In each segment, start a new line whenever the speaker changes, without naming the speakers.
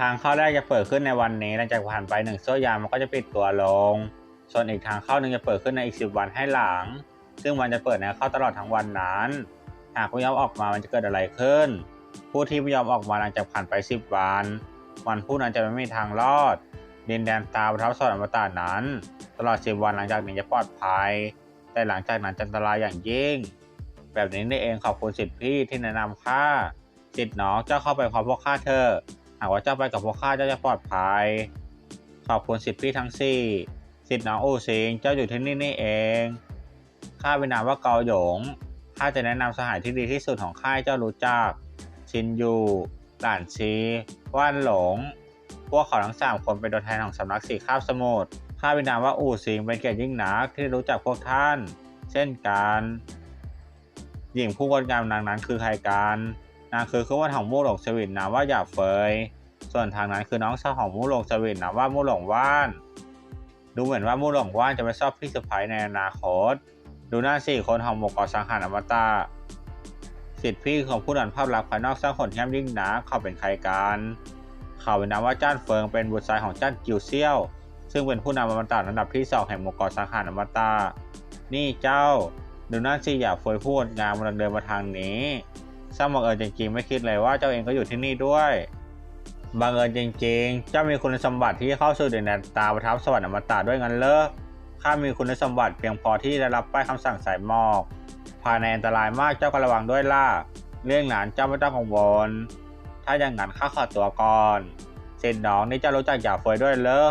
ทางเข้าแรกจะเปิดขึ้นในวันนี้หลังจากผ่านไปหนึ่งชั่ยามมันก็จะปิดตัวลง ส่วนอีกทางเข้าหนึ่งจะเปิดขึ้นในอีกสิบวันให้หลัง ซึ่งมันจะเปิดในเข้าตลอดทั้งวันนั้น หากไม่ยอมออกมามันจะเกิดอะไรขึ้น ผู้ที่ไม่ยอมออกมาหลังจากผ่านไปสิบวัน วันผู้นั้นจะไม่มีทางรอด ดินแดนตาประทับสวรรค์อมตะนั้น ตลอดสิบวันหลังจากนี้จะปลอดภัย แต่หลังจากนั้นจะอันตรายอย่างยิ่ง แบบนี้นี่เองขอบคุณสิทธิพี่ที่แนะนำข้าสิทธิ์น้องเจ้าเข้าไปพร้อมพวกข้าเถอ หากว่าเจ้าไปกับพวกข้าเจ้าจะปลอดภัย ขอบคุณสิทธิพี่ทั้งสี่สิทธิน้องอูซิงเจ้าอยู่ที่นี่นี่เองข้าเป็นนามว่าเกาหยงข้าจะแนะนำสหายที่ดีที่สุดของข้าให้เจ้ารู้จัก ชินยูหลานชีว่านหลง พวกเขาทั้งสามคนเป็นตัวแทนของสำนักสีข้าวสมุทรข้าเป็นนามว่าอู่ซิงเป็นเกียรติยิ่งนักที่รู้จักพวกท่าน เช่นกัน หญิงผู้งดงามนางนั้นคือใครกัน นางคือคือว่าของมู่หลงสวินนามว่าหยาบเฟย ส่วนทางนั้นคือน้องสาวของมู่หลงสวินนามว่ามู่หลงว่าน ดูเหมือนว่ามู่หลงว่านจะไม่ชอบพี่สะพ้ยในอนาคต ดูหน้าสี่คนของหมกกอสังหารอมตะสิทธิพี่ของผู้ดันภาพลักษณ์ภายนอกสร้างผลที่ย่ำยิ่งนักเขาเป็นใครกันเขาเป็นนามว่าจ้านเฟิงเป็นบุตรชายของจ้านกิวเซี่ยว ซึ่งเป็นผู้นำอมตะระดับที่สองแห่งหมกาะสังหารอมตะนี่เจ้า ดูหน้าสิอย่าเฟยพูดงามกำลังเดินมาทางนี้ ช่างบังเอิญจริงๆ ไม่คิดเลยว่าเจ้าเองก็อยู่ที่นี่ด้วยบังเอิญจริงๆ เจ้ามีคุณสมบัติที่เข้าสู่ดินแดนตาประทับสวรรค์อมตะด้วยงั้นเลอข้ามีคุณสมบัติเพียงพอที่ได้รับป้ายคำสั่งสายหมอกภายในอันตรายมากเจ้าก็ระวังด้วยล่ะเรื่องนั้นเจ้าไม่ต้องกังวล ถ้าอย่างนั้นข้าขอตัวก่อนเซนน้องนี่เจ้ารู้จักหยาเฟยด้วยเลอ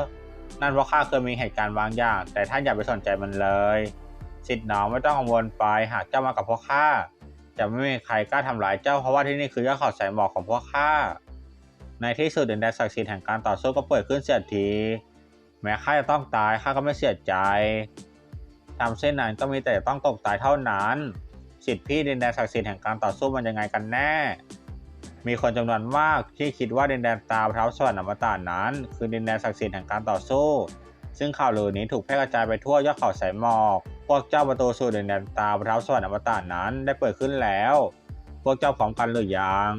นั่นเพราะข้าเคยมีเหตุการณ์บางอย่าง แต่ท่านอย่าไปสนใจมันเลยสิทธิ์น้องไม่ต้องกังวลไปหากเจ้ามากับพวกข้า จะไม่มีใครกล้าทำร้ายเจ้าเพราะว่าที่นี่คือยอดเขาสายหมอกของพวกข้า ในที่สุดดินแดนศักดิ์สิทธิ์แห่งการต่อสู้ก็เปิดขึ้นเสียที แม้ข้าจะต้องตายข้าก็ไม่เสียใจทำเส้นนั้นก็มีแต่ต้องตกตายเท่านั้น สิทธิพี่ดินแดนศักดิ์สิทธิ์แห่งการต่อสู้มันยังไงกันแน่ มีคนจำนวนมากที่คิดว่าดินแดนตาพระเท้าสวรรค์อมตะนั้น คือดินแดนศักดิ์สิทธิ์แห่งการต่อสู้ ซึ่งข่าวลือนี้ถูกแพร่กระจายไปทั่วยอดเขาสายหมอก พวกเจ้าประตูสู่ดินแดนตาพระเท้าสวรรค์อมตะนั้นได้เปิดขึ้นแล้ว พวกเจ้าพร้อมกันหรือยัง